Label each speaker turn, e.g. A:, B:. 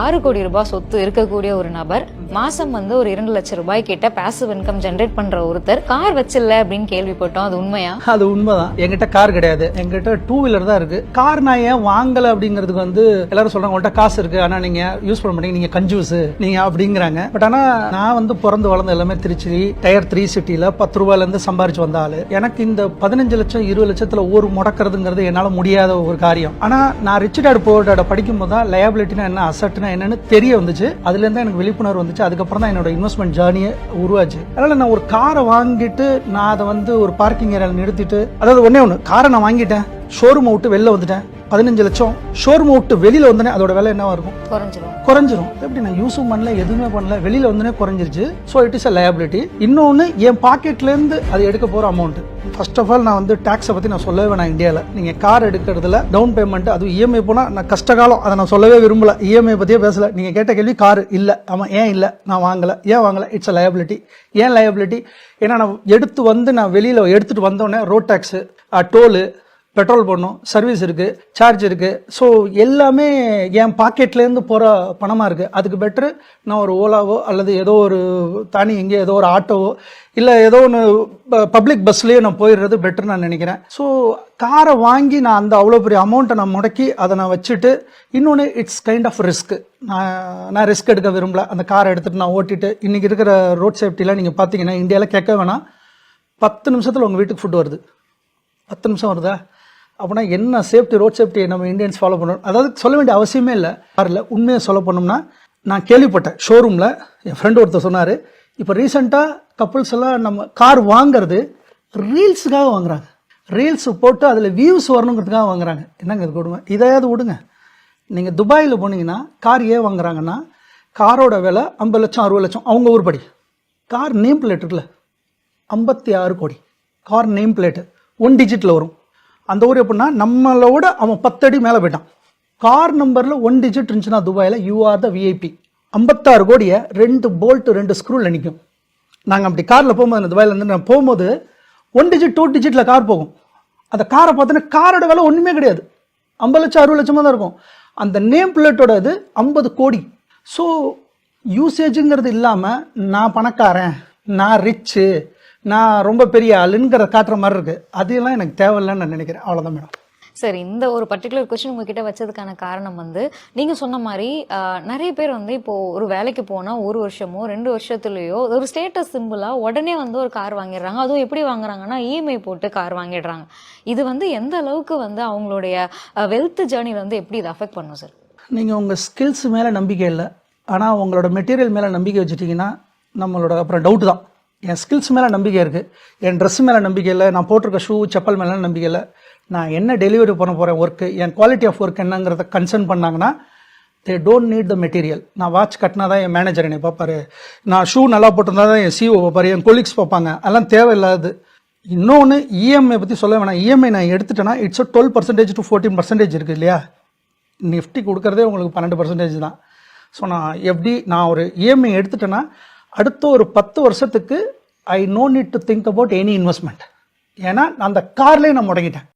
A: ஆறு கோடி ரூபாய் சொத்து இருக்கக்கூடிய ஒரு நபர் மாசம் வந்து ஒரு இரண்டு லட்சம் ரூபாய் கிட்ட பாசிவ் இன்கம் ஜென்ரேட் பண்ற ஒருத்தர் கார் வச்சில்ல அப்படின்னு கேள்விப்பட்டோம். அது உண்மையா?
B: அது உண்மைதான். எங்கிட்ட கார் கிடையாது. எங்கிட்ட டூ வீலர் தான் இருக்கு. கார் நான் ஏன் வாங்கல அப்படிங்கிறதுக்கு வந்து எல்லாரும் சொல்றாங்க உங்கள்கிட்ட காசு இருக்கு. ஆனா நீங்க யூஸ் பண்ண மாட்டீங்க. நீங்க கஞ்சூஸ் நீங்க அப்படிங்கிறாங்க. பட் ஆனா நான் வந்து பிறந்து வளர்ந்த எல்லாமே திருச்சி டயர் த்ரீ சிட்டில பத்து ரூபாயில இருந்து சம்பாரிச்சு வந்த ஆளு. எனக்கு இந்த பதினஞ்சு லட்சம் இருபது லட்சத்துல ஒரு முடக்கிறதுங்கிறது என்னால முடியாத ஒரு காரியம். ஆனா நான் ரிச் டாட் போர் டாட் படிக்கும் போது தான் லயபிலிட்டினா என்ன அசட்னா என்னன்னு தெரிய வந்துச்சு. அதுல இருந்து எனக்கு விழிப்புணர்வு வந்துச்சு. அதுக்கப்புறம் தான் என்னோட இன்வெஸ்ட்மெண்ட் ஜேர்னியை உருவாச்சு. அதனால நான் ஒரு காரை வாங்கிட்டு நான் அதை வந்து ஒரு பார்க்கிங் ஏரியாவில் நிறுத்திட்டு அதாவது ஒன்னே ஒன்று காரை நான் வாங்கிட்டேன். ஷோரூம் விட்டு வெளில வந்துட்டேன். பதினஞ்சு லட்சம். ஷோரூம் விட்டு வெளியில வந்தேனே அதோட விலை என்னவா இருக்கும்?
A: குறைஞ்சிரும்.
B: குறைஞ்சிரும். எப்படி நான் யூஸும் பண்ணல எதுவுமே பண்ணல வெளியில வந்தோடனே குறைஞ்சிருச்சு. So it is a liability இன்னொன்று என் பாக்கெட்ல இருந்து அது எடுக்க போற அமௌண்ட் ஃபர்ஸ்ட் ஆஃப் ஆல் நான் வந்து டேக்ஸை பத்தி நான் சொல்லவே வேணாம் இந்தியாவில் நீங்க கார் எடுக்கிறதுல டவுன் பேமெண்ட் அது இஎம்ஐ போனா நான் கஷ்டகாலம் அதை நான் சொல்லவே விரும்பல. இஎம்ஐ பத்தியே பேசல. நீங்க கேட்ட கேள்வி கார் இல்ல. ஆமா ஏன் இல்ல? நான் வாங்கல. ஏன் வாங்கல? இட்ஸ் அ லயபிலிட்டி ஏன் லயபிலிட்டி ஏன்னா நான் எடுத்து வந்து நான் வெளியில எடுத்துட்டு வந்தோடனே ரோட் டேக்ஸ் டோலு பெட்ரோல் போடணும் சர்வீஸ் இருக்குது சார்ஜ் இருக்குது ஸோ எல்லாமே என் பாக்கெட்லேருந்து போகிற பணமாக இருக்குது அதுக்கு பெட்ரு நான் ஒரு ஓலாவோ அல்லது ஏதோ ஒரு தானி எங்கே ஏதோ ஒரு ஆட்டோவோ இல்லை ஏதோ ஒன்று பப்ளிக் பஸ்லேயே நான் போயிடுறது பெட்டர் நான் நினைக்கிறேன். ஸோ காரை வாங்கி நான் அந்த அவ்வளோ பெரிய அமௌண்ட்டை நான் முடக்கி அதை நான் வச்சுட்டு இன்னொன்று இட்ஸ் கைண்ட் ஆஃப் ரிஸ்க்கு நான் நான் ரிஸ்க் எடுக்க விரும்பல. அந்த காரை எடுத்துகிட்டு நான் ஓட்டிட்டு இன்றைக்கி இருக்கிற ரோட் சேஃப்டிலாம் நீங்கள் பார்த்தீங்கன்னா இந்தியாவில் கேட்க வேணாம். பத்து நிமிஷத்தில் உங்கள் வீட்டுக்கு ஃபுட் வருது. பத்து நிமிஷம் வருதா? அப்படின்னா என்ன சேஃப்டி ரோட் சேஃப்டி நம்ம இந்தியன்ஸ் ஃபாலோ பண்ணணும்? அதாவது சொல்ல வேண்டிய அவசியமே இல்லை. காரில் உண்மையை சொல்ல பண்ணோம்னா நான் கேள்விப்பட்டேன். ஷோரூமில் என் ஃப்ரெண்டு ஒருத்தர் சொன்னார் இப்போ ரீசெண்டாக கப்புள்ஸ் எல்லாம் நம்ம கார் வாங்குறது ரீல்ஸுக்காக வாங்குறாங்க. ரீல்ஸ் போட்டு அதில் வியூஸ் வரணுங்கிறதுக்காக வாங்குறாங்க. என்னங்க இது கொடுங்க இதையாவது விடுங்க. நீங்கள் துபாயில் போனீங்கன்னா கார் ஏன் வாங்குறாங்கன்னா காரோட விலை ஐம்பது லட்சம் அறுபது லட்சம். அவங்க ஊர் படி. கார் நேம் பிளேட் இருக்குல்ல ஐம்பத்தி ஆறு கோடி. கார் நேம் பிளேட்டு ஒன் டிஜிட்டில் வரும். அந்த ஊர் எப்படின்னா நம்மளோட அவன் பத்தடி மேலே போயிட்டான். கார் நம்பரில் ஒன் டிஜிட் இருந்துச்சுன்னா துபாயில் யூஆர் த விஐபி ஐம்பத்தாறு கோடியை ரெண்டு போல்ட்டு ரெண்டு ஸ்க்ரூவில் நிற்கும் நாங்கள் அப்படி காரில் போகும்போது அந்த துபாயிலேருந்து நான் போகும்போது ஒன் டிஜிட் டூ டிஜிட்டில் கார் போகும். அந்த காரை பார்த்தோன்னா காரோட விலை ஒன்றுமே கிடையாது. ஐம்பது லட்சம் அறுபது லட்சமாக தான் இருக்கும். அந்த நேம் பிளேட்டோட இது ஐம்பது கோடி. ஸோ யூசேஜுங்கிறது இல்லாமல் நான் பணக்காரன் நான் ரிச்சு நான் ரொம்ப பெரிய ஆளுங்கிற காட்டுற மாதிரி இருக்கு. அதெல்லாம் எனக்கு தேவையில்லைன்னு நான் நினைக்கிறேன். அவ்வளோதான் மேடம்.
A: சரி இந்த ஒரு பர்டிகுலர் கொஸ்டின் உங்ககிட்ட வச்சதுக்கான காரணம் வந்து நீங்க சொன்ன மாதிரி நிறைய பேர் வந்து இப்போ ஒரு வேலைக்கு போனா ஒரு வருஷமோ ரெண்டு வருஷத்துலயோ ஒரு ஸ்டேட்டஸ் சிம்பிளா உடனே வந்து ஒரு கார் வாங்கிடுறாங்க. அதுவும் எப்படி வாங்குறாங்கன்னா இஎம்ஐ போட்டு கார் வாங்கிடுறாங்க. இது வந்து எந்த அளவுக்கு வந்து அவங்களுடைய வெல்த் ஜேர்னி வந்து எப்படி இது அஃபெக்ட் பண்ணும் சார்
B: நீங்கள் உங்கள் ஸ்கில்ஸ் மேலே நம்பிக்கை இல்லை. ஆனால் உங்களோட மெட்டீரியல் மேலே நம்பிக்கை வச்சுட்டிங்கன்னா நம்மளோட அப்புறம் டவுட் தான். என் ஸ்கில்ஸ் மேலே நம்பிக்கை இருக்குது என் ட்ரெஸ் மேலே நம்பிக்கை இல்லை. நான் போட்டிருக்க ஷூ செப்பல் மேலே நம்பிக்கை இல்லை. நான் என்ன டெலிவரி பண்ண போகிறேன் ஒர்க்கு என் குவாலிட்டி ஆஃப் ஒர்க் என்னங்கிறத கன்சர்ன் பண்ணாங்கன்னா they don't need the material நான் வாட்ச் கட்டினா தான் என் மேனேஜர் என்னை பார்ப்பாரு. நான் ஷூ நல்லா போட்டிருந்தா தான் என் சிஓ பார்ப்பாரு. என் கொலீக்ஸ் பார்ப்பாங்க. அதெல்லாம் தேவையில்லாது. இன்னொன்று இஎம்ஐ பற்றி சொல்ல வேணாம். இஎம்ஐ நான் எடுத்துட்டேன்னா it's twelve percentage to fourteen percentage இருக்குது இல்லையா? நிஃப்டி கொடுக்கறதே உங்களுக்கு பன்னெண்டு பர்சன்டேஜ் தான். ஸோ நான் எப்படி நான் ஒரு இஎம்ஐ எடுத்துட்டேன்னா அடுத்த ஒரு பத்து வருஷத்துக்கு I no need to think about any investment ஏன்னா அந்த கார்லேயே நான் முடங்கிட்டேன்.